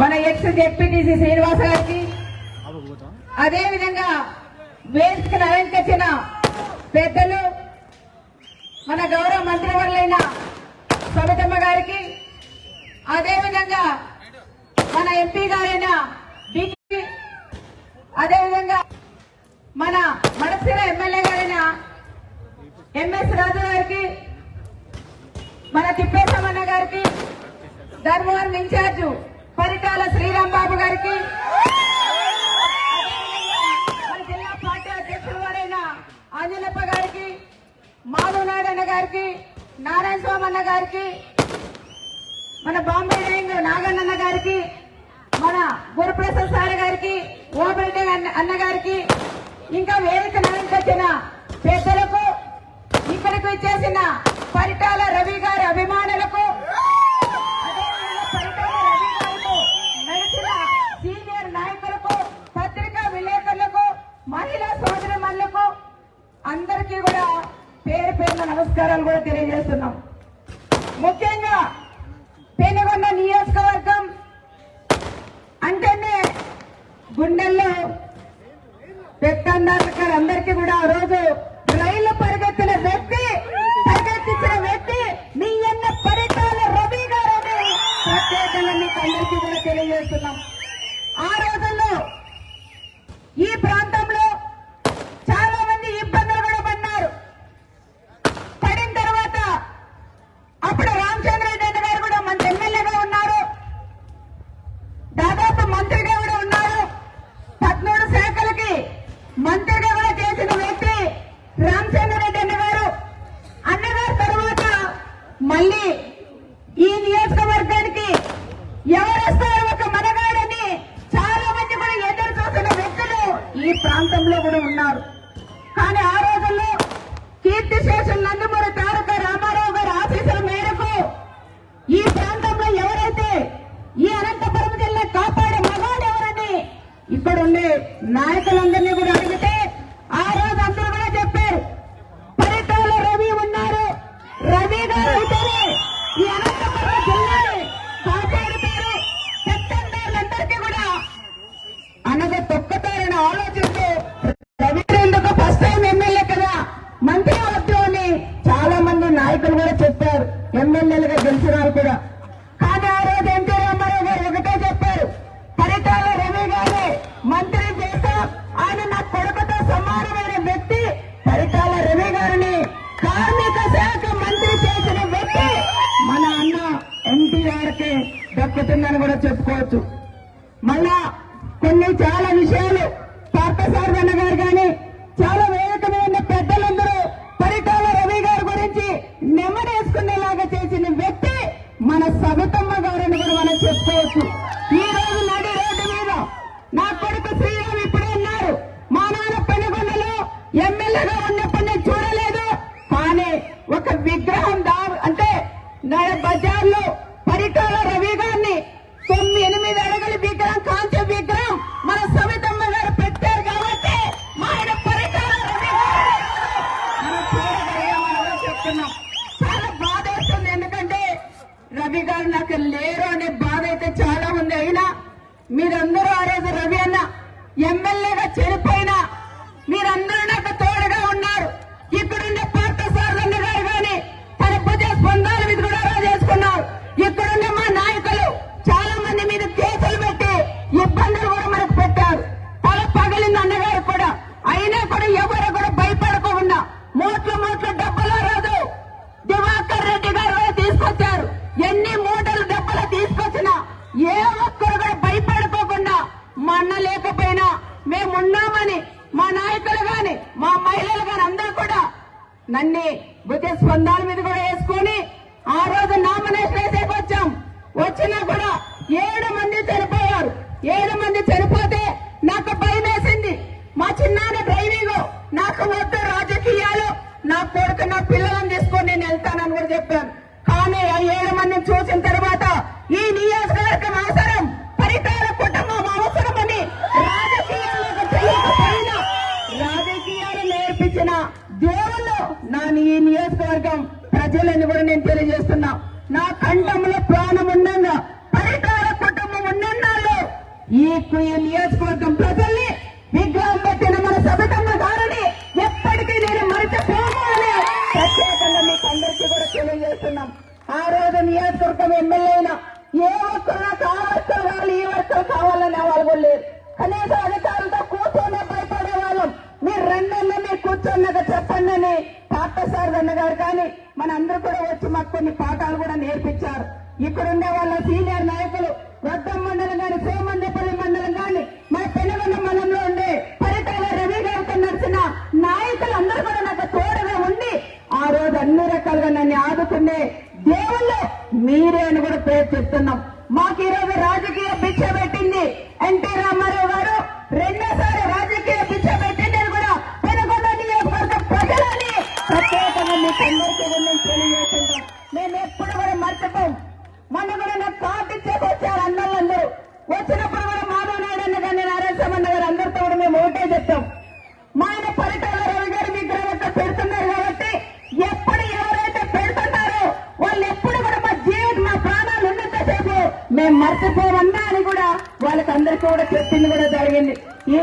మన ex ZPTC Srinivasa గారికి. అదే విధంగా వేదికను అలంకరించిన పెద్దలు మన గౌరవ మంత్రివర్లైన సబితమ్మ గారికి. అదే విధంగా మన ఎంపీ గారైన డికి అదే విధంగా మన మడసిర ఎమ్మెల్యే గారైన ఎంఎస్ రాజు గారికి మన తిప్పేశమన్న గారికి ధర్మవరం ఇన్ఛార్జు పరిటాల శ్రీరామ్ బాబు గారికి మన జిల్లా పార్టీ అధ్యక్షుడు వారైన ఆంజనప్ప గారికి మాధవ్ నారాయణ గారికి నారాయణ స్వామి అన్న గారికి మన బాంబే రింగ్ నాగన్న గారికి మన గురుప్రసాద్ సార్ గారికి ఓబెల్టే అన్న అన్న గారికి ఇంకా వేదిక నలంకొచ్చిన పెద్దలకు ఇక్కడికి వచ్చేసిన పరిటాల రవి గారి అభిమానులకు అదేవిధంగా పరిటాల రవి గారికి నడిచిన సీనియర్ నాయకులకు పత్రికా విలేకరులకు మహిళా సోదరిమణులకు అందరికీ కూడా పేరు పేరున నమస్కారాలు కూడా తెలియజేస్తున్నాం ముఖ్యంగా పెనుగొండ నియోజకవర్గం అంటేనే గుండెల్లో పెత్తందారు అందరికీ కూడా ఆ రోజు ఈ ప్రాంతంలో కూడా ఉన్నారు. కానీ ఆ రోజుల్లో కీర్తి శేషులు నందమూరి తారక రామారావు గారి ఆశీస్సుల మేరకు ఈ ప్రాంతంలో ఎవరైతే ఈ అనంతపురం జిల్లా కాపాడే మగాడు ఎవరని ఇక్కడ ఉండే నాయకులందరినీ కూడా అడిగి మన గారు గారని కూడా మనం చెప్పుకోవచ్చు. ఈ రోజు నడి రోడ్డు మీద నా కొడుకు శ్రీరామ్ ఇప్పుడే ఉన్నారు. మా నాన్న పెనుగొండలో ఎమ్మెల్యేగా తీసుకొచ్చారు. ఎన్ని మూటలు డబ్బులు తీసుకొచ్చినా ఏ ఒక్కరు కూడా భయపడుకోకుండా మా అన్న లేకపోయినా మేమున్నామని మా నాయకులు గాని మా మహిళలు గాని అందరూ కూడా నన్ను భుజ స్పందాల మీద కూడా వేసుకొని ఆ రోజు నామినేషన్ వేసేకి వచ్చాం. వచ్చినా కూడా ఏడు మంది చనిపోయారు. ఏడు మంది చనిపోతే నాకు భయం వేసింది. మా చిన్నాన్న డ్రైవింగ్ నాకు వద్దు రాజకీయాలు నా కొడుకు నా పిల్లలను తీసుకొని నేను వెళ్తానని కూడా చెప్పాను కానీ ఆ ఏడు మందిని చూసిన తర్వాత ఈ నియోజకవర్గం అవసరం పరిటాల కుటుంబం అవసరమని రాజకీయాలకు రాజకీయాలు నేర్పించిన దేవుళ్ళు నా ఈ నియోజకవర్గం ప్రజలని కూడా నేను తెలియజేస్తున్నా. నా కంఠంలో ప్రాణం ఉండంగా పరిటాల కుటుంబం ఉన్నన్నాళ్ళు ఈ నియోజకవర్గం ప్రజల్ని విగ్రహం పెట్టిన మన సబితమ్మ గారు నియోజకవర్గం ఎమ్మెల్యే అయినా ఏ ఒక్కరు నాకు ఆ కావాలి ఈ వర్కలు కావాలనే వాళ్ళు లేరు. కనీసం అధికారులతో కూర్చొని భయపడే వాళ్ళం. మీరు రెండన్న మీరు కూర్చొన్నాక చెప్పండి అని డాక్టర్ గారు కానీ మన అందరూ కూడా వచ్చి మాకు కొన్ని పాఠాలు కూడా నేర్పించారు. ఇక్కడ ఉండే వాళ్ళ సీనియర్ నాయకులు వద్దం మండలం కానీ సోమందేపల్లి మండలం కానీ మన పెనుగొండ మండలంలో ఉండే పరిటాల రవి గారితో నడిచిన నాయకులు అందరూ కూడా నాకు తోడుగా ఉండి ఆ రోజు అన్ని రకాలుగా నన్ను ఆదుకునే దేవుళ్ళు మీరే అని కూడా పేరు చెప్తున్నాం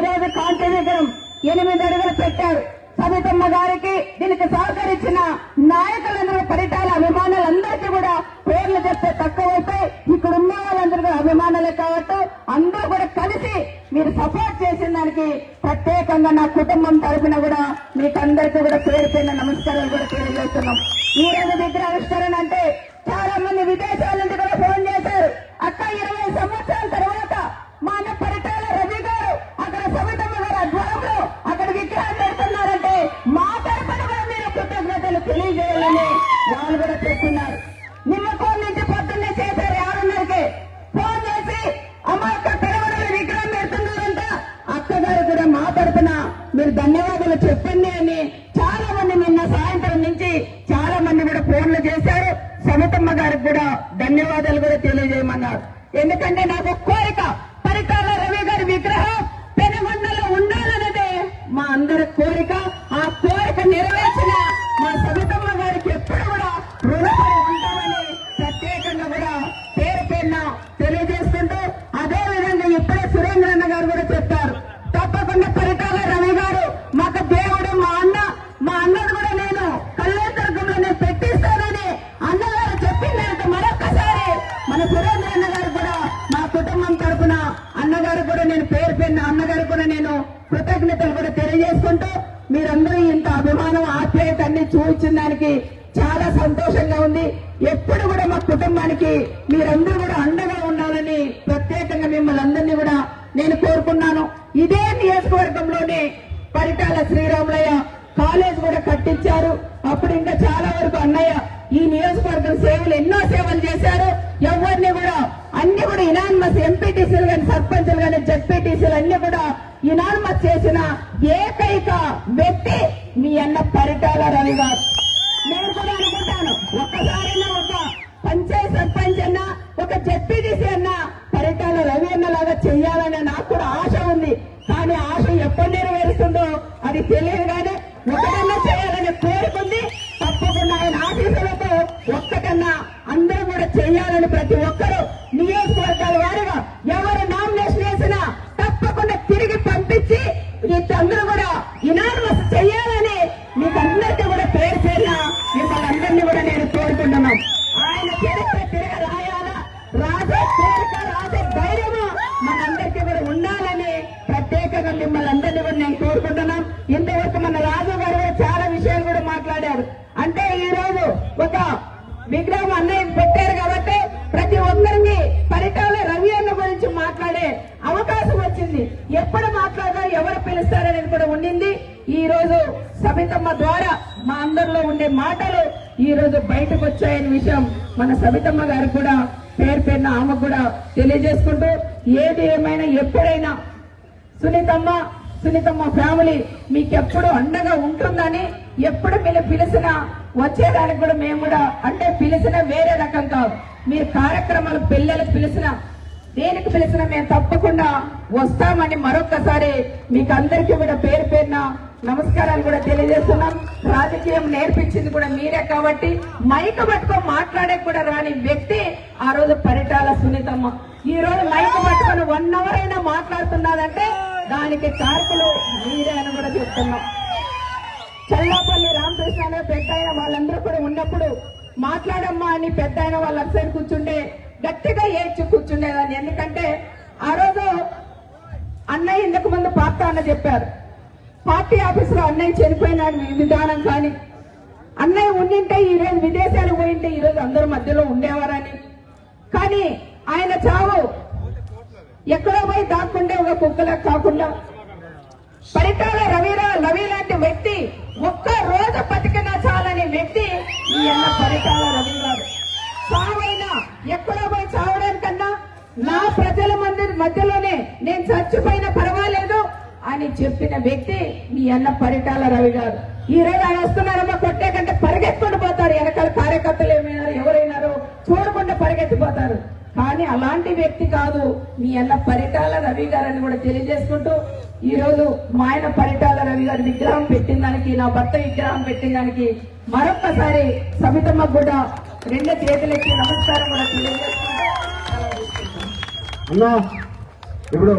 రోజు కాంతి విగ్రహం ఎనిమిది అడుగులు పెట్టారు. సబితమ్మ గారికి దీనికి సహకరించిన నాయకులందరూ పరిటాల అభిమానులందరికీ కూడా పేర్లు చెప్తే తక్కువైతే ఇక్కడ ఉన్న వాళ్ళందరూ కూడా అభిమానులే కాబట్టి అందరూ కూడా కలిసి మీరు సపోర్ట్ చేసిన దానికి ప్రత్యేకంగా నా కుటుంబం తరఫున కూడా మీకు అందరికీ కూడా పేరు పేరున నమస్కారాలు కూడా తెలియజేస్తున్నాం. ఈ రోజు విగ్రహావిష్కరణ అంటే చాలా మంది విదేశాల నుంచి కూడా ఫోన్ గారు కూడా మా తరఫున మీరు ధన్యవాదాలు చెప్పండి అని చాలా మంది నిన్న సాయంత్రం నుంచి చాలా మంది కూడా ఫోన్లు చేశారు. సమితమ్మ గారికి కూడా ధన్యవాదాలు కూడా తెలియజేయమన్నారు. ఎందుకంటే నాకు కోరిక మన గారు కూడా మా కుటుంబం తరపున అన్నగారు కూడా నేను పేరు పెన్న అన్నగారు కూడా నేను కృతజ్ఞతలు కూడా తెలియజేసుకుంటూ మీరందరూ ఇంత అభిమానం ఆప్యాయత అన్ని చూపించిన దానికి చాలా సంతోషంగా ఉంది. ఎప్పుడు కూడా మా కుటుంబానికి మీరందరూ కూడా అండగా ఉండాలని ప్రత్యేకంగా మిమ్మల్ని అందరినీ కూడా నేను కోరుకున్నాను. ఇదే నియోజకవర్గంలోనే పరిటాల శ్రీరాములయ్య కాలేజ్ కూడా కట్టించారు. అప్పుడు ఇంకా చాలా వరకు అన్నయ్య ఈ నియోజకవర్గం సేవలు ఎన్నో సేవలు చేశారు. ఎవరిని కూడా అన్ని కూడా ఇనాన్మస్ ఎంపీటీసీలు కానీ సర్పంచులు కానీ జడ్పీటీసీలు అన్ని కూడా ఇనాన్మస్ చేసిన ఏకైక వ్యక్తి మీ అన్న పరిటాల రవి గారు నేను కూడా అనుకుంటాను ఒక్కసారైనా ఒక పంచాయత్ సర్పంచ్ అన్న ఒక జడ్పీటీసీ అన్న పరిటాల రవి అన్న లాగా చెయ్యాలనే నాకు కూడా ఆశ ఉంది. కానీ ఆశ ఎప్పుడు నెరవేరుస్తుందో అది తెలియదు కానీ పంపించి అందరూ కూడా యునానిమస్ చేయాలని మీకు అందరికీ కూడా పేరు పేరున మిమ్మల్ని అందరినీ కూడా నేను కోరుకుంటున్నాం ఆయన చరిత్ర తిరగ రాయాలా? రాజే కోరిక రాజే ధైర్యము మనందరికీ కూడా ఉండాలని ప్రత్యేకంగా మిమ్మల్ని అందరినీ కూడా నేను కోరుకుంటున్నాం ఇంతవరకు మన రాజు గారు చాలా విషయాలు కూడా మాట్లాడారు. అంటే ఈ రోజు ఒక విగ్రహం అన్నయ్య పెట్టారు కాబట్టి ప్రతి ఒక్కరికి పరిటాల రవి అన్న గురించి మాట్లాడే అవకాశం వచ్చింది. ఎప్పుడు మాట్లాడాలో ఎవరు పిలుస్తారనేది కూడా ఉండింది. ఈ రోజు సబితమ్మ ద్వారా మా అందరిలో ఉండే మాటలు ఈ రోజు బయటకు వచ్చాయనే విషయం మన సబితమ్మ గారు కూడా పేరు పేరున ఆమె కూడా తెలియజేసుకుంటూ ఏది ఏమైనా ఎప్పుడైనా సునీతమ్మ సునీతమ్మ ఫ్యామిలీ మీకెప్పుడు అండగా ఉంటుందని ఎప్పుడు మీరు పిలిచినా వచ్చేదానికి కూడా మేము కూడా అంటే పిలిచిన వేరే రకం కాదు. మీరు కార్యక్రమాలు పిల్లలు పిలిచిన దేనికి పిలిచిన మేము తప్పకుండా వస్తామని మరొక్కసారి మీకు అందరికీ కూడా పేరు పేరున నమస్కారాలు కూడా తెలియజేస్తున్నాం. రాజకీయం నేర్పించింది కూడా మీరే కాబట్టి మైక పట్టుకొని మాట్లాడే కూడా రాని వ్యక్తి ఆ రోజు పరిటాల సునీతమ్మ. ఈ రోజు మైక పట్టుకొని వన్ అవర్ అయినా మాట్లాడుతున్నదంటే దానికి కారకులు మీరే అని కూడా చెప్తున్నాం. చల్లాపల్లి రామకృష్ణ అనే పెద్ద వాళ్ళందరూ కూడా ఉన్నప్పుడు మాట్లాడమ్మా అని పెద్ద వాళ్ళ సైడ్ కూర్చుంటే గట్టిగా ఏడ్చి కూర్చుండేదాన్ని. ఎందుకంటే ఆ రోజు అన్నయ్య ఇంతకు ముందు పార్టీ అన్న చెప్పారు. పార్టీ ఆఫీసులో అన్నయ్య చనిపోయినాడు విధానం కానీ. అన్నయ్య ఉండింటే ఈ రోజు పోయింటే ఈ రోజు అందరూ మధ్యలో ఉండేవారని. కానీ ఆయన చావు ఎక్కడో పోయి దాక్కుంటే ఒక కుక్కలకు కాకుండా పరిటాల రవిరా రవి లాంటి వ్యక్తి ఒక్క రోజు బతికినా చాలని వ్యక్తి ఈ అన్న పరిటాల రవి గారు. చావైనా ఎక్కడో పోయి చావడానికన్నా నా ప్రజల మంది మధ్యలోనే నేను చచ్చిపోయినా పర్వాలేదు అని చెప్పిన వ్యక్తి మీ అన్న పరిటాల రవి గారు. ఈ రోజు ఆయన వస్తున్నారమ్మా కొట్టే కంటే పరిగెత్తుకుంటూ పోతారు. వెనకాల కార్యకర్తలు ఏమైనారు ఎవరైనారో? చూడకుండా పరిగెత్తిపోతారు. కానీ అలాంటి వ్యక్తి కాదు మీ అన్న పరిటాల రవి గారని కూడా తెలియజేసుకుంటూ ఈ రోజు మా ఆయన పరిటాల రవి గారి విగ్రహం పెట్టిన దానికి నా భర్త విగ్రహం పెట్టిన దానికి మరొక్కసారి సబితమ్మ కూడా రెండు చేతులెత్తి నమస్కారం కూడా అన్నా ఇప్పుడు